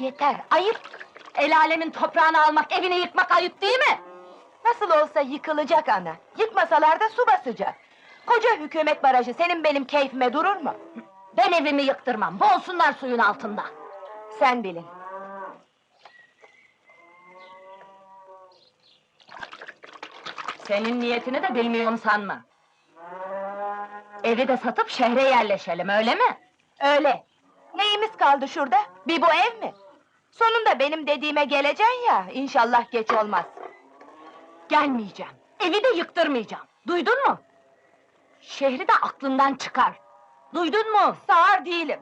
yeter, ayıp! El alemin toprağını almak, evini yıkmak ayıp değil mi? Nasıl olsa yıkılacak ana. Yıkmasalar da su basacak. Koca hükümet barajı senin benim keyfime durur mu? Ben evimi yıktırmam, boğulsunlar suyun altında. Sen bilin. Senin niyetini de bilmiyorum sanma. Evi de satıp şehre yerleşelim, öyle mi? Öyle. Neyimiz kaldı şurada? Bir bu ev mi? Sonunda benim dediğime geleceksin ya, inşallah geç olmaz. Gelmeyeceğim. Evi de yıktırmayacağım. Duydun mu? Şehri de aklından çıkar. Duydun mu? Sağır değilim.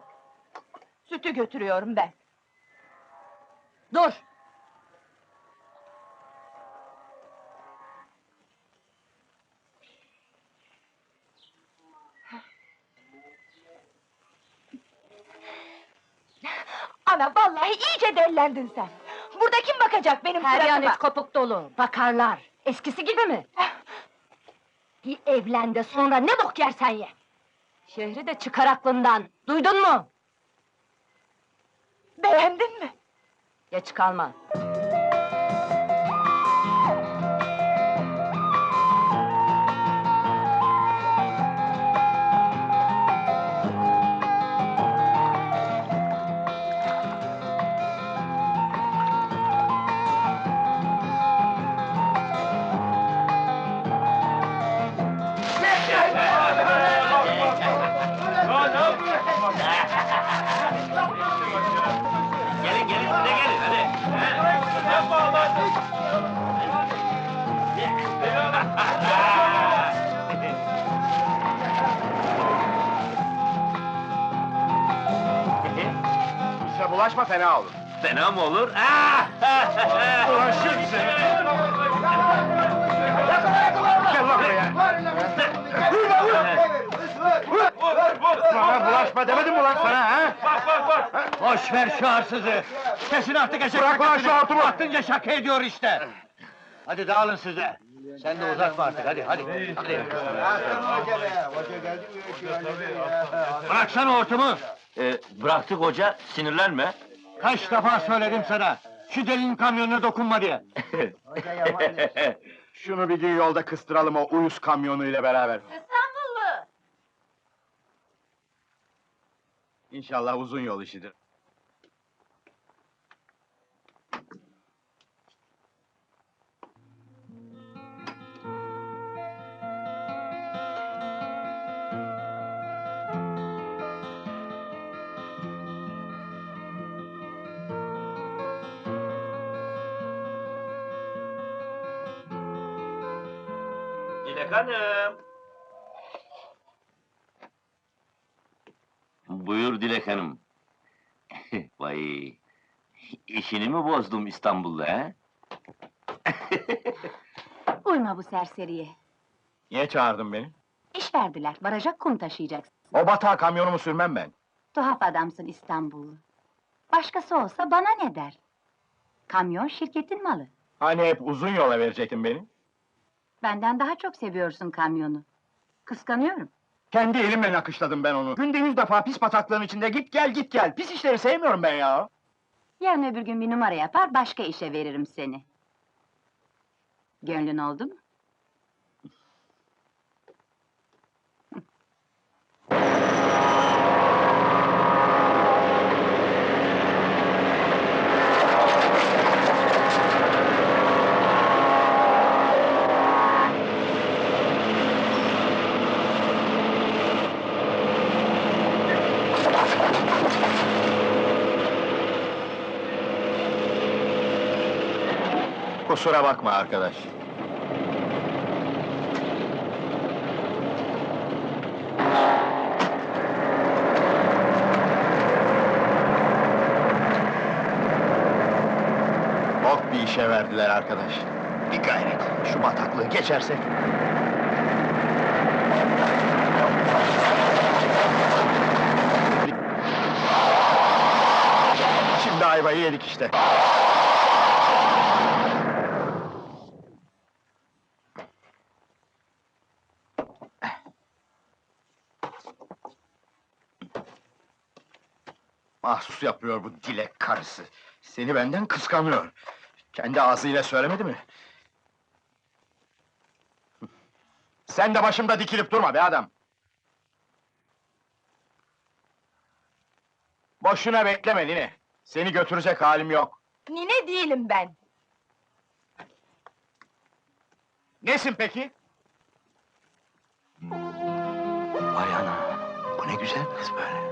Sütü götürüyorum ben. Dur. Ana vallahi iyice dellendin sen. Burada kim bakacak benim Her suratıma? yanı kopuk dolu. Bakarlar. Eskisi gibi mi? Bir evlen de sonra ne bok yersen ye. Şehri de çıkar aklından. Duydun mu? Beğendin mi? Geç kalma. Bulaşma fena olur. Fena mı olur? Ah! Bulaşır bize. Gel lan buraya. Sana bulaşma demedim mi lan sana ha? Boş ver şu arsızı! Kesin artık eşek Bırak lan şakasını. şu hortumu! Aklınca şaka ediyor işte! Hadi dağılın size! Sen de uzatma artık, hadi, hadi! hadi. Bıraksana hortumu! Ee, bıraktık hoca, sinirlenme. Kaç defa söyledim sana! Şu delinin kamyonuna dokunma diye! Şunu bir gün yolda kıstıralım o uyuz kamyonuyla beraber. İstanbullu. İnşallah uzun yol işidir. Hanım. Buyur Dilek Hanım. Vay, işini mi bozdum İstanbul'da he? Uyma bu serseriye. Niye çağırdın beni? İş verdiler, baraja kum taşıyacaksın. O batağa kamyonumu sürmem ben. Tuhaf adamsın İstanbullu. Başkası olsa bana ne der? Kamyon şirketin malı. Hani hep uzun yola verecektin beni? Benden daha çok seviyorsun kamyonu. Kıskanıyorum. Kendi elimle nakışladım ben onu. Günde yüz defa pis bataklığın içinde git gel git gel. Pis işleri sevmiyorum ben ya. Yarın öbür gün bir numara yapar, başka işe veririm seni. Gönlün oldu mu? Kusura bakma arkadaş. Bok bir işe verdiler arkadaş. Bir gayret, şu bataklığı geçersek... Şimdi ayvayı yedik işte. Mahsus yapıyor bu dilek karısı. Seni benden kıskanıyor. Kendi ağzıyla söylemedi mi? Sen de başımda dikilip durma be adam! Boşuna bekleme Nine. Seni götürecek halim yok. Nine değilim ben. Nesin peki? Vay ana, bu ne güzel kız böyle.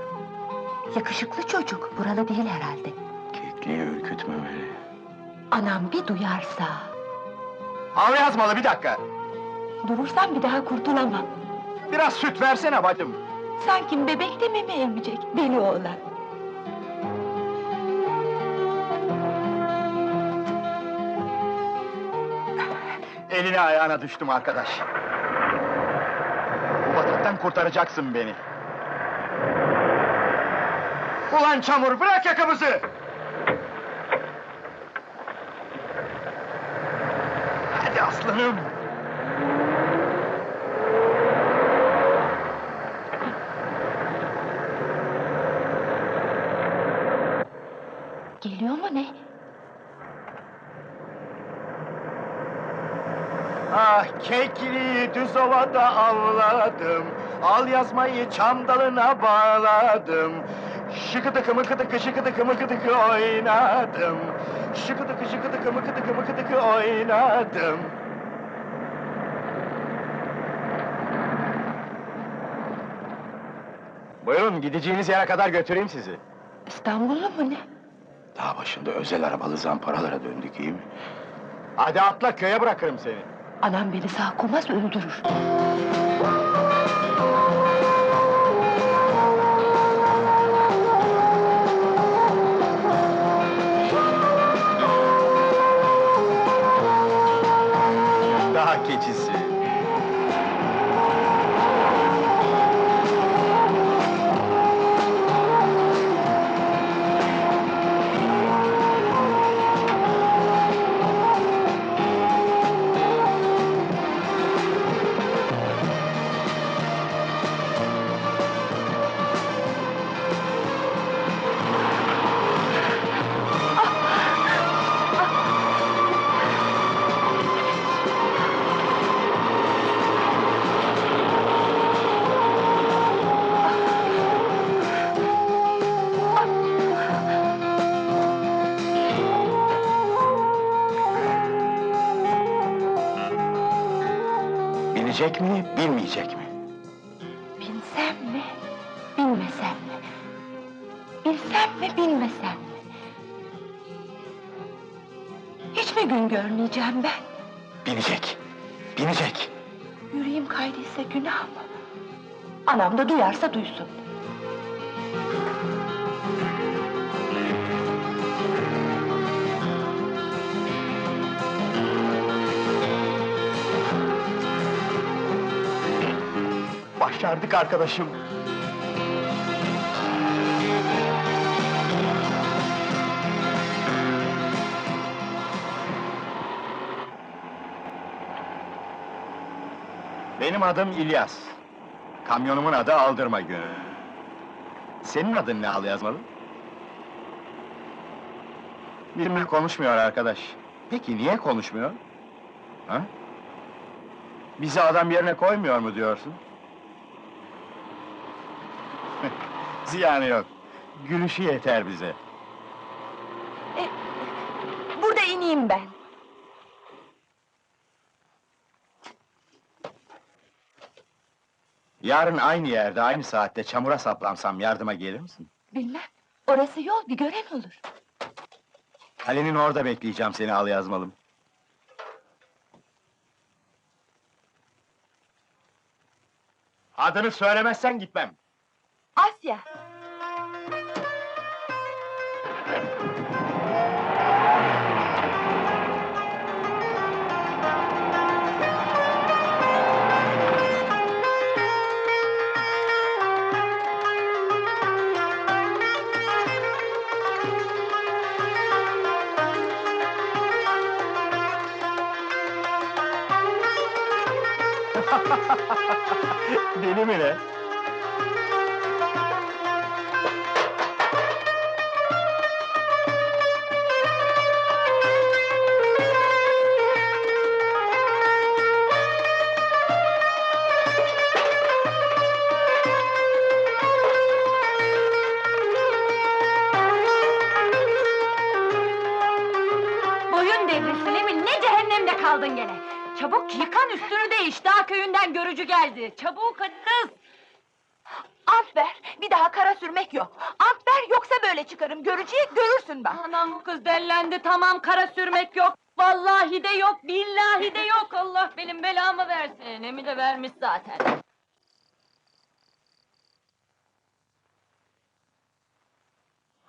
Yakışıklı çocuk, buralı değil herhalde. Kekliği ürkütmemeli. Anam bir duyarsa... Al yazmalı bir dakika. Durursam bir daha kurtulamam. Biraz süt versene bacım. Sanki bebek de mi emecek, deli oğlan. Eline ayağına düştüm arkadaş. Bu bataktan kurtaracaksın beni. Ulan çamur bırak yakamızı! Hadi aslanım! Geliyor mu ne? Ah kekliği düz ovada avladım Al yazmayı çam dalına bağladım Şıkıdıkı mıkıdıkı şıkıdıkı mıkıdıkı oynadım Şıkıdıkı şıkıdıkı mıkıdıkı mıkıdıkı oynadım Buyurun gideceğiniz yere kadar götüreyim sizi. İstanbullu mu ne? Dağ başında özel arabalı zamparalara döndük iyi mi? Hadi atla köye bırakırım seni. Anam beni sağ koymaz öldürür. Binecek mi, binmeyecek mi? Bilsem mi, bilmesem mi? Bilsem mi, bilmesem mi? Hiç mi gün görmeyeceğim ben? Binecek, binecek. Yüreğim kaydıysa günah mı? Anam da duyarsa duysun. Başardık arkadaşım. Benim adım İlyas. Kamyonumun adı Aldırma Günü. Senin adın ne al yazmalı? Benimle konuşmuyor arkadaş. Peki niye konuşmuyor? Ha? Bizi adam yerine koymuyor mu diyorsun? Ziyanı yok. Gülüşü yeter bize. Burada ineyim ben. Yarın aynı yerde, aynı saatte çamura saplansam yardıma gelir misin? Bilmem, orası yol, bir gören olur. Kalenin orada bekleyeceğim seni al yazmalım. Adını söylemezsen gitmem. Asya. Deli mi ne? Çabuk yıkan üstünü değiş, daha köyünden görücü geldi. Çabuk hadi kız! Ant ver, bir daha kara sürmek yok. Ant ver, yoksa böyle çıkarım. Görücüye görürsün bak. Anam bu kız dellendi, tamam kara sürmek yok. Vallahi de yok, billahi de yok. Allah benim belamı versin. Emi de vermiş zaten.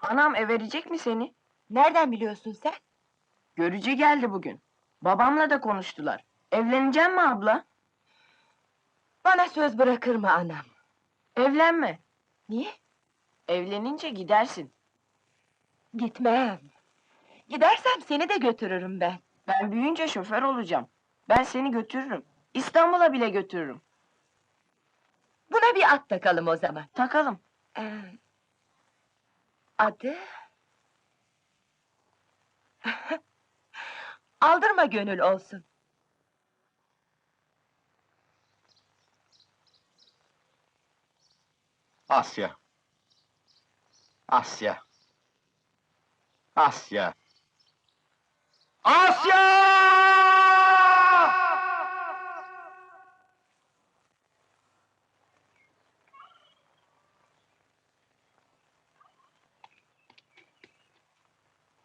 Anam ev verecek mi seni? Nereden biliyorsun sen? Görücü geldi bugün. Babamla da konuştular. Evleneceğim mi abla? Bana söz bırakır mı anam? Evlenme. Niye? Evlenince gidersin. Gitmem. Gidersem seni de götürürüm ben. Ben büyüyünce şoför olacağım. Ben seni götürürüm. İstanbul'a bile götürürüm. Buna bir at takalım o zaman. Takalım. Ee, adı? Aldırma gönül olsun. Asya. Asya. Asya. Asya!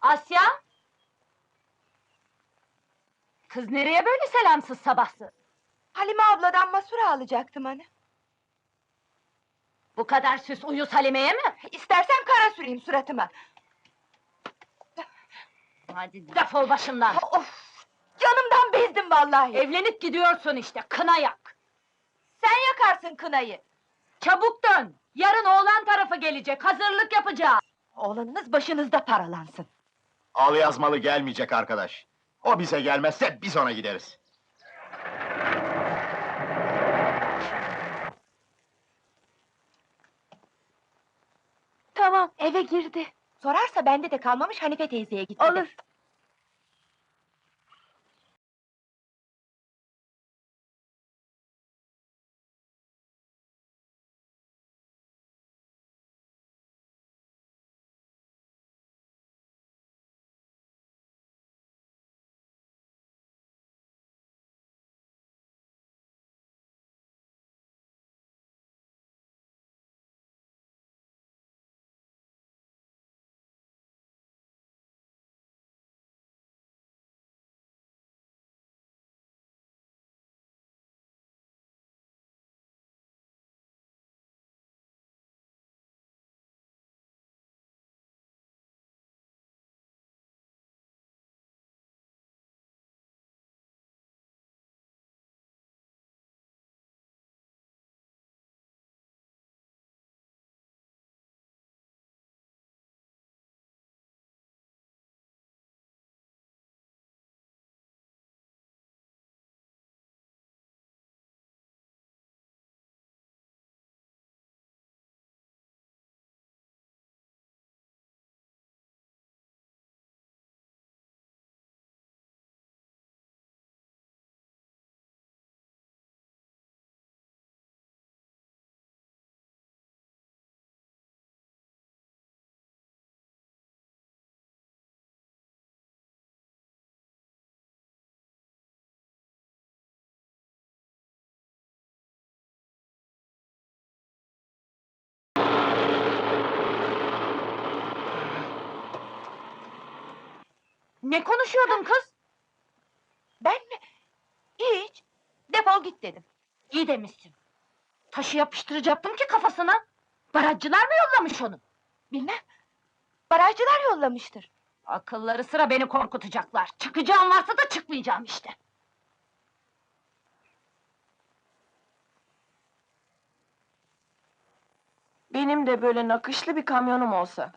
Asya? Kız nereye böyle selamsız sabahsız? Halime abladan masura alacaktım hani. Bu kadar süs uyuz Halime'ye mi? İstersen kara süreyim suratıma. Hadi defol başımdan. Of! Canımdan bezdim vallahi. Evlenip gidiyorsun işte, kına yak. Sen yakarsın kınayı. Çabuk dön. Yarın oğlan tarafı gelecek, hazırlık yapacağız. Oğlanınız başınızda paralansın. Al yazmalı gelmeyecek arkadaş. O bize gelmezse biz ona gideriz. Tamam, eve girdi. Sorarsa bende de kalmamış Hanife teyzeye gitti. Olur. Ne konuşuyordun kız? Ben mi? Hiç. Defol git dedim. İyi demişsin. Taşı yapıştıracaktım ki kafasına. Barajcılar mı yollamış onu? Bilmem. Barajcılar yollamıştır. Akılları sıra beni korkutacaklar. Çıkacağım varsa da çıkmayacağım işte. Benim de böyle nakışlı bir kamyonum olsa.